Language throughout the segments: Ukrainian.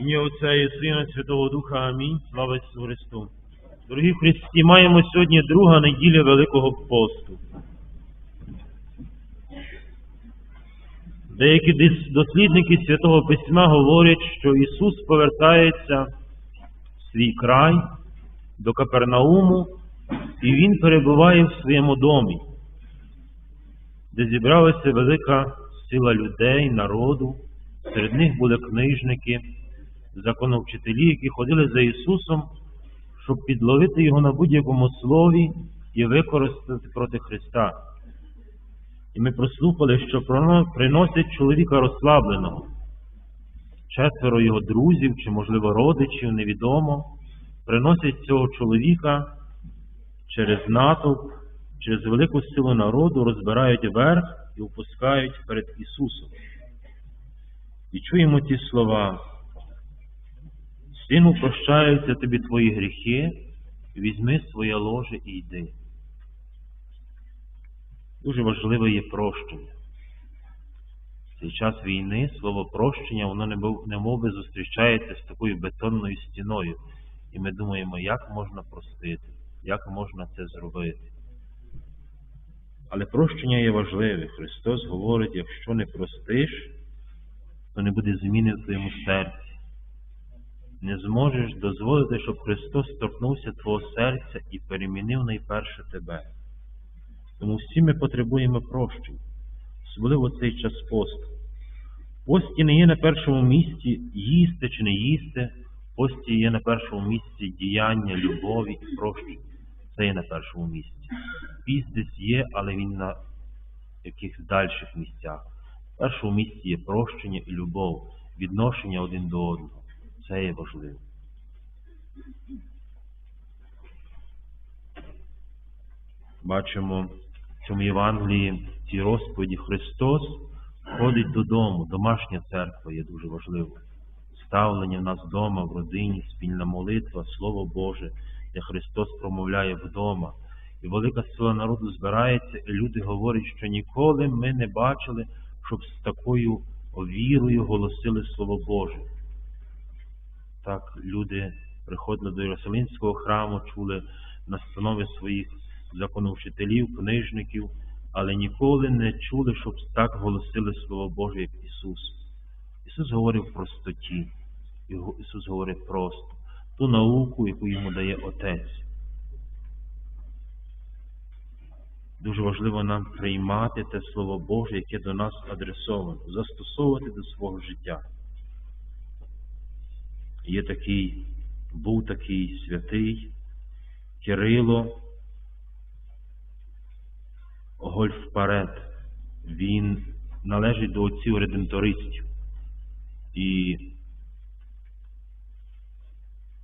Ім'я Отця і Сина Святого Духа. Амінь. Слава Ісусу Христу. Дорогі Христі, маємо сьогодні друга неділя Великого посту. Деякі дослідники Святого Письма говорять, що Ісус повертається в свій край до Капернауму, і Він перебуває в своєму домі, де зібралася велика сила людей, народу. Серед них були книжники, законовчителі, які ходили за Ісусом, щоб підловити його на будь-якому слові і використати проти Христа. І ми прослухали, що приносять чоловіка розслабленого. Четверо його друзів чи, можливо, родичів, невідомо, приносять цього чоловіка через натовп, через велику силу народу, розбирають верх і опускають перед Ісусом. І чуємо ті слова. Сину, прощаються тобі твої гріхи, візьми своє ложе і йди. Дуже важливе є прощення. В цей час війни слово прощення, воно не мов- не мов би зустрічається з такою бетонною стіною. І ми думаємо, як можна простити, як можна це зробити. Але прощення є важливе. Христос говорить, якщо не простиш, то не буде зміни в твоєму серці. Не зможеш дозволити, щоб Христос торкнувся твого серця і перемінив найперше тебе. Тому всі ми потребуємо прощень, особливо цей час посту. Пості не є на першому місці їсти чи не їсти, пості є на першому місці діяння, любові і прощення. Це є на першому місці. Піст десь є, але він на якихось дальших місцях. В першому місці є прощення і любов, відношення один до одного. Це є важливо. Бачимо в цьому Євангелії, в розповіді Христос ходить додому, домашня церква є дуже важливо. Ставлення в нас вдома, в родині, спільна молитва, Слово Боже, де Христос промовляє вдома. І велика сила народу збирається, і люди говорять, що ніколи ми не бачили, щоб з такою вірою голосили Слово Боже. Так люди приходили до Єрусалимського храму, чули настанови своїх законовчителів, книжників, але ніколи не чули, щоб так голосили Слово Боже, як Ісус. Ісус говорив в простоті, Ісус говорив просто, ту науку, яку йому дає Отець. Дуже важливо нам приймати те Слово Боже, яке до нас адресовано, застосовувати до свого життя. Є такий, був такий святий Кирило Гольфпарет. Він належить до отців редемтористів. І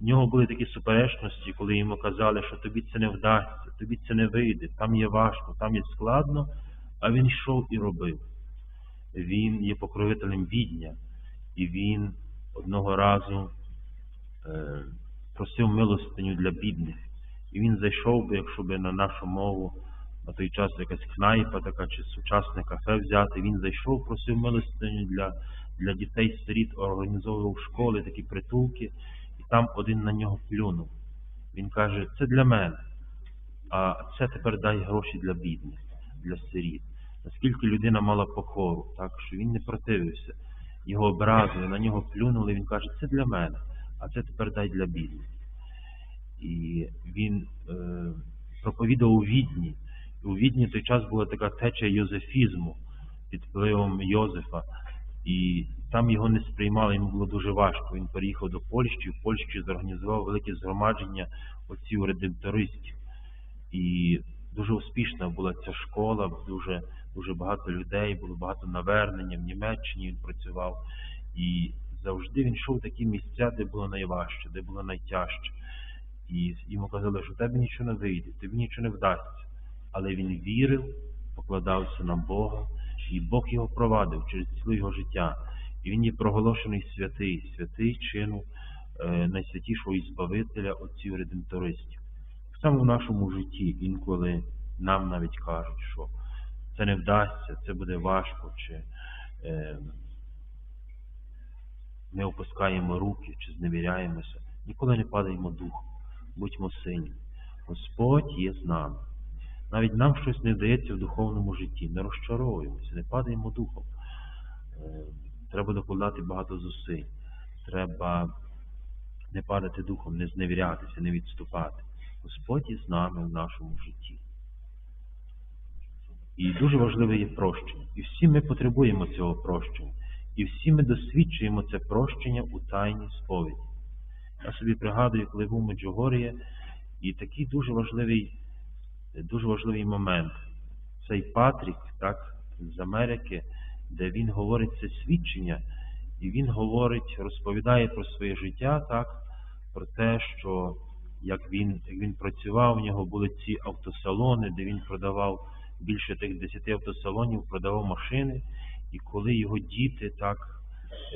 в нього були такі суперечності, коли йому казали, що тобі це не вдасться, тобі це не вийде, там є важко, там є складно, а він йшов і робив. Він є покровителем відня, і він одного разу просив милостиню для бідних. І він зайшов би, якщо би на нашу мову, на той час якась кнайпа така чи сучасне кафе взяти, він зайшов, просив милостиню для, для дітей-сиріт, організовував школи, такі притулки, і там один на нього плюнув. Він каже, це для мене, а це тепер дай гроші для бідних, для сиріт. Наскільки людина мала покору, так що він не противився. Його образили, на нього плюнули, він каже, це для мене, а це тепер дай для бідних. І він е, проповідав у Відні. У Відні той час була така теча йозефізму під впливом Йозефа. І там його не сприймали, йому було дуже важко. Він переїхав до Польщі, в Польщі зорганізував велике згромадження отців редемтористів. І дуже успішна була ця школа, дуже, дуже багато людей, було багато навернення. В Німеччині він працював. І завжди він йшов в такі місця, де було найважче, де було найтяжче. І йому казали, що тебе нічого не вийде, тобі нічого не вдасться. Але він вірив, покладався на Бога, і Бог його провадив через ціле його життя. І він є проголошений святий, святий чину е, найсвятішого Ізбавителя отців редемтористів. Так само в нашому житті інколи нам навіть кажуть, що це не вдасться, це буде важко, чи е, ми опускаємо руки чи зневіряємося, ніколи не падаємо духом, будьмо сильні. Господь є з нами. Навіть нам щось не вдається в духовному житті, не розчаровуємося, не падаємо духом. Е, Треба докладати багато зусиль. Треба не падати духом, не зневірятися, не відступати. Господь є з нами в нашому житті. І дуже важливе є прощення. І всі ми потребуємо цього прощення. І всі ми досвідчуємо це прощення у тайній сповіді. Я собі пригадую, коли був у і такий дуже важливий, дуже важливий момент. Цей Патрік, так, з Америки, де він говорить це свідчення, і він говорить, розповідає про своє життя, так, про те, що як він, як він працював, у нього були ці автосалони, де він продавав більше тих 10 автосалонів, продавав машини, і коли його діти, так,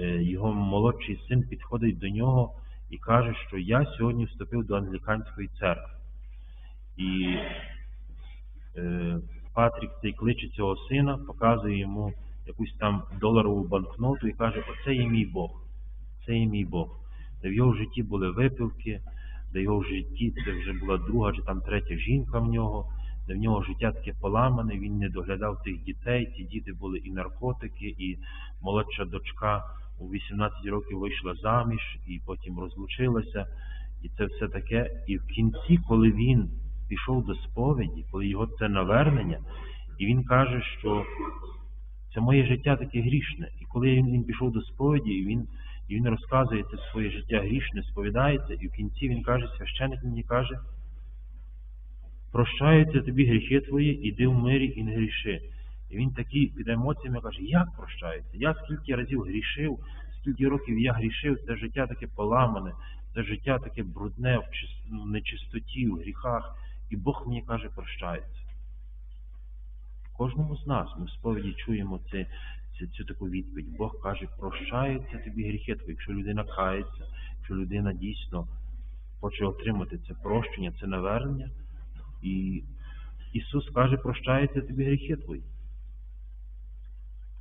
е, його молодший син підходить до нього і каже, що я сьогодні вступив до англіканської церкви. І е, Патрік цей кличе цього сина, показує йому якусь там доларову банкноту і каже, оце є мій Бог, це є мій Бог. Де в його житті були випивки, де в його житті це вже була друга чи там третя жінка в нього, де в нього життя таке поламане, він не доглядав тих дітей, ці діти були і наркотики, і молодша дочка у 18 років вийшла заміж і потім розлучилася. І це все таке. І в кінці, коли він пішов до сповіді, коли його це навернення, і він каже, що це моє життя таке грішне. І коли він, він пішов до сповіді, і він і він розказує це своє життя грішне, сповідається, і в кінці він каже, священник мені каже, прощаються тобі гріхи твої, іди в мирі і не гріши. І він такий під емоціями каже, як прощається? Я скільки разів грішив, скільки років я грішив, це життя таке поламане, це життя таке брудне, в ну, нечистоті, в гріхах. І Бог мені каже, прощається. Кожному з нас ми в сповіді чуємо це, це, цю таку відповідь. Бог каже, прощаються тобі гріхи твої. Якщо людина кається, якщо людина дійсно хоче отримати це прощення, це навернення, і Ісус каже, прощаються тобі гріхи твої.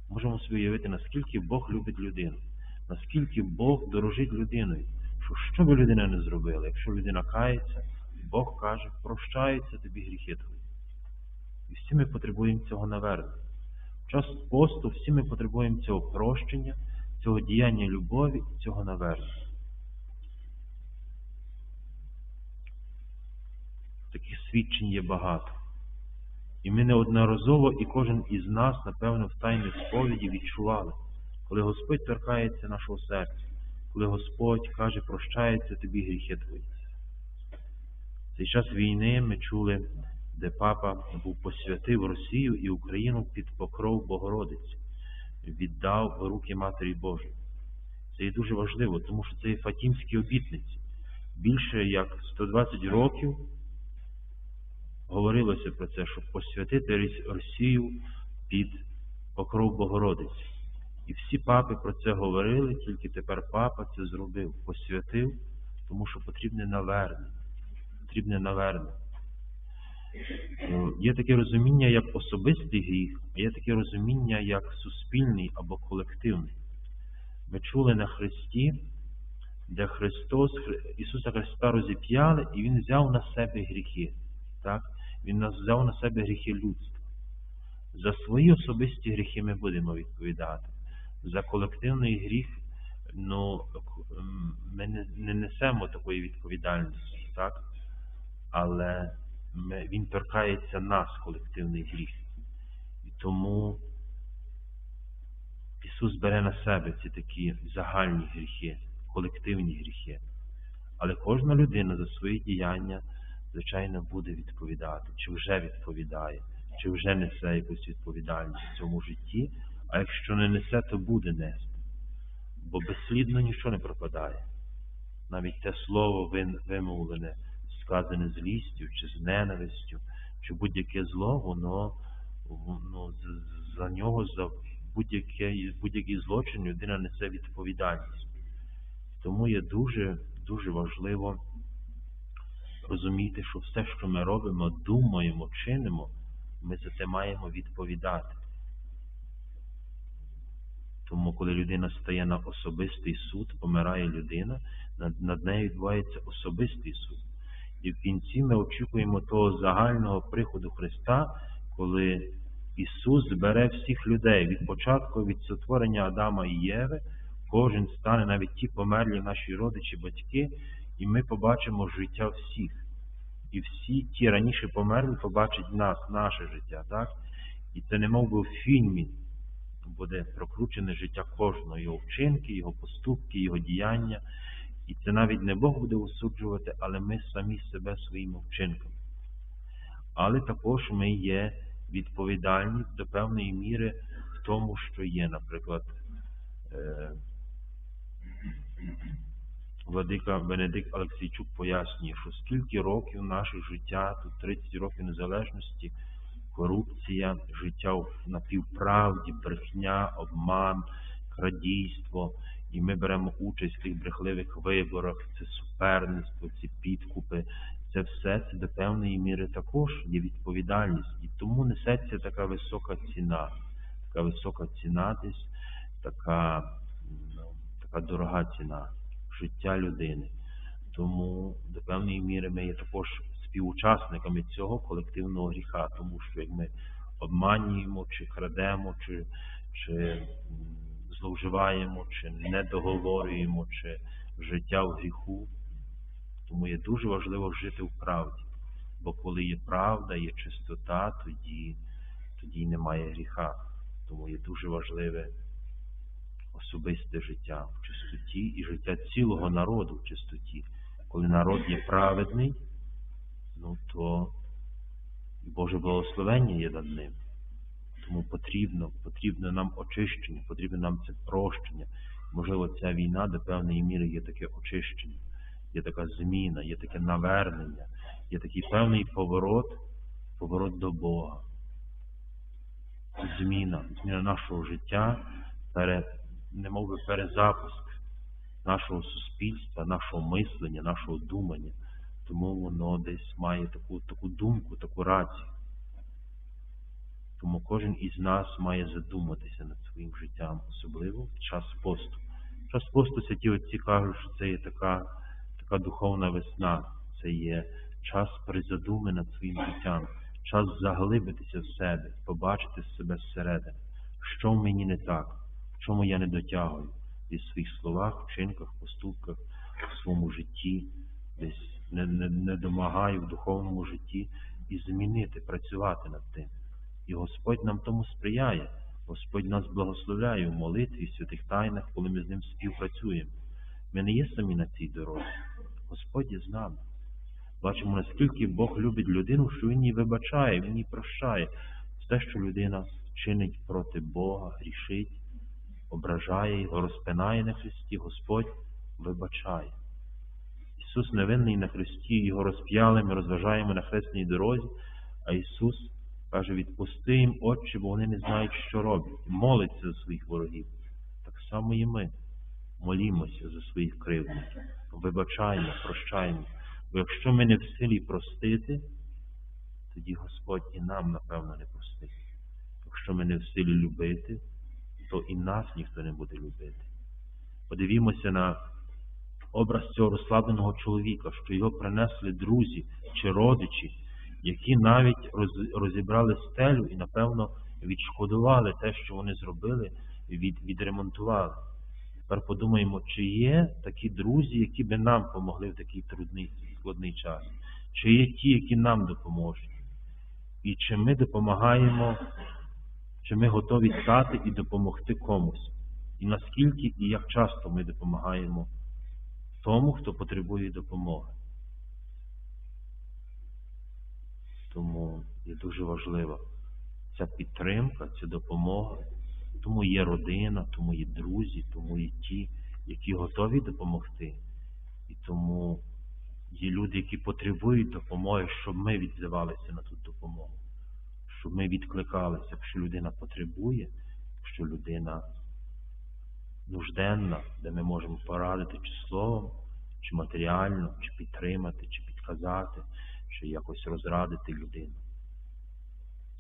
Можемо собі уявити, наскільки Бог любить людину, наскільки Бог дорожить людиною, що що би людина не зробила, якщо людина кається, Бог каже, прощаються тобі гріхи твої. І всі ми потребуємо цього навернення. Час посту всі ми потребуємо цього прощення, цього діяння любові і цього навернення. Таких свідчень є багато. І ми неодноразово, і кожен із нас, напевно, в тайній сповіді відчували, коли Господь торкається нашого серця, коли Господь каже, прощається тобі гріхи твої. Цей час війни ми чули, де папа був посвятив Росію і Україну під покров Богородиці, віддав в руки Матері Божої. Це є дуже важливо, тому що це є Фатімські обітниці. Більше як 120 років говорилося про це, щоб посвятити Росію під покров Богородиці. І всі папи про це говорили, тільки тепер папа це зробив, посвятив, тому що потрібне навернення. Потрібне навернення. Є таке розуміння як особистий гріх, а є таке розуміння як суспільний або колективний. Ми чули на Христі, де Христос, Ісуса Христа розіп'яли, і Він взяв на себе гріхи. Так? Він взяв на себе гріхи людства. За свої особисті гріхи ми будемо відповідати. За колективний гріх ну, ми не, не несемо такої відповідальності, так? але ми, він торкається нас, колективний гріх. І тому Ісус бере на себе ці такі загальні гріхи, колективні гріхи. Але кожна людина за свої діяння звичайно, буде відповідати, чи вже відповідає, чи вже несе якусь відповідальність в цьому житті, а якщо не несе, то буде нести. Бо безслідно нічого не пропадає. Навіть те слово вимовлене, сказане злістю, чи з ненавистю, чи будь-яке зло, воно ну, за нього, за будь-який будь злочин людина несе відповідальність. Тому є дуже, дуже важливо розуміти, що все, що ми робимо, думаємо, чинимо, ми за це маємо відповідати. Тому, коли людина стає на особистий суд, помирає людина, над, над нею відбувається особистий суд. І в кінці ми очікуємо того загального приходу Христа, коли Ісус збере всіх людей від початку, від сотворення Адама і Єви, кожен стане, навіть ті померлі наші родичі, батьки, і ми побачимо життя всіх. І всі ті раніше померли побачать нас, наше життя. так? І це не мов би в фільмі буде прокручене життя кожного, його вчинки, його поступки, його діяння. І це навіть не Бог буде осуджувати, але ми самі себе своїми вчинками. Але також ми є відповідальні до певної міри в тому, що є, наприклад, е, Владика Бенедикт Олексійчук пояснює, що скільки років наше життя, тут 30 років незалежності, корупція, життя в напівправді, брехня, обман, крадійство, і ми беремо участь в тих брехливих виборах, це суперництво, ці підкупи. Це все це до певної міри також є відповідальність. І тому несеться така висока ціна, така висока ціна десь, така, ну, така дорога ціна життя людини. Тому до певної міри ми є також співучасниками цього колективного гріха, тому що як ми обманюємо, чи крадемо, чи, чи зловживаємо, чи не договорюємо, чи життя в гріху. Тому є дуже важливо жити в правді. Бо коли є правда, є чистота, тоді, тоді немає гріха. Тому є дуже важливе особисте життя в чистоті і життя цілого народу в чистоті. Коли народ є праведний, ну то Боже благословення є над ним. Тому потрібно, потрібно нам очищення, потрібно нам це прощення. Можливо, ця війна до певної міри є таке очищення, є така зміна, є таке навернення, є такий певний поворот, поворот до Бога. Зміна, зміна нашого життя, перед, немов би перезапуск нашого суспільства, нашого мислення, нашого думання. Тому воно десь має таку, таку думку, таку рацію. Тому кожен із нас має задуматися над своїм життям, особливо в час посту. Час посту святі отці кажуть, що це є така, така духовна весна, це є час призадуми над своїм життям, час заглибитися в себе, побачити себе зсередини, що в мені не так, чому я не дотягую і в своїх словах, вчинках, поступках, в своєму житті, десь не, не, не домагаю в духовному житті і змінити, працювати над тим. І Господь нам тому сприяє. Господь нас благословляє в молитві, в святих тайнах, коли ми з ним співпрацюємо. Ми не є самі на цій дорозі. Господь є з нами. Бачимо, наскільки Бог любить людину, що Він її вибачає, Він її прощає. Те, що людина чинить проти Бога, грішить, ображає його, розпинає на Христі, Господь вибачає. Ісус невинний на Христі, Його розп'яли, ми розважаємо на хресній дорозі, а Ісус каже, відпусти їм Отче, бо вони не знають, що роблять. Молиться за своїх ворогів. Так само і ми молімося за своїх кривдників, вибачаємо, прощаємо. Бо якщо ми не в силі простити, тоді Господь і нам, напевно, не простить. Якщо ми не в силі любити, то і нас ніхто не буде любити. Подивімося на образ цього розслабленого чоловіка, що його принесли друзі чи родичі, які навіть розібрали стелю і, напевно, відшкодували те, що вони зробили, від, відремонтували. Тепер подумаємо, чи є такі друзі, які би нам допомогли в такий трудний складний час, чи є ті, які нам допоможуть, і чи ми допомагаємо, чи ми готові стати і допомогти комусь, і наскільки і як часто ми допомагаємо тому, хто потребує допомоги. Тому є дуже важлива ця підтримка, ця допомога. Тому є родина, тому є друзі, тому є ті, які готові допомогти. І тому є люди, які потребують допомоги, щоб ми відзивалися на ту допомогу, щоб ми відкликалися, якщо людина потребує, якщо людина нужденна, де ми можемо порадити чи словом, чи матеріально, чи підтримати, чи підказати, чи якось розрадити людину.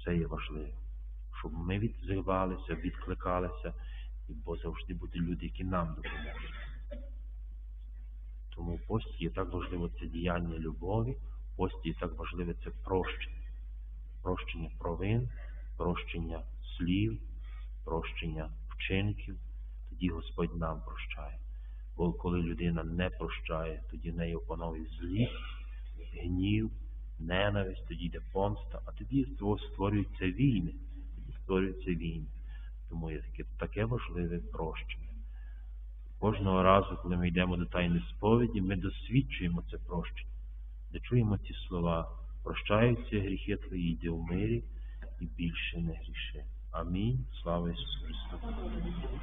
Це є важливо, щоб ми відзивалися, відкликалися бо завжди будуть люди, які нам допоможуть. Тому в пості є так важливо це діяння любові, в пості є так важливе це прощення. Прощення провин, прощення слів, прощення вчинків. Тоді Господь нам прощає. Бо коли людина не прощає, тоді в неї опановує злість, гнів, ненависть, тоді йде помста, а тоді створюються війни. Тоді створюються війни. Тому є таке, таке важливе прощення. Кожного разу, коли ми йдемо до тайни сповіді, ми досвідчуємо це прощення, де чуємо ці слова, прощаються гріхи твої, йди в мирі і більше не гріши. Амінь. Слава Ісусу Христу.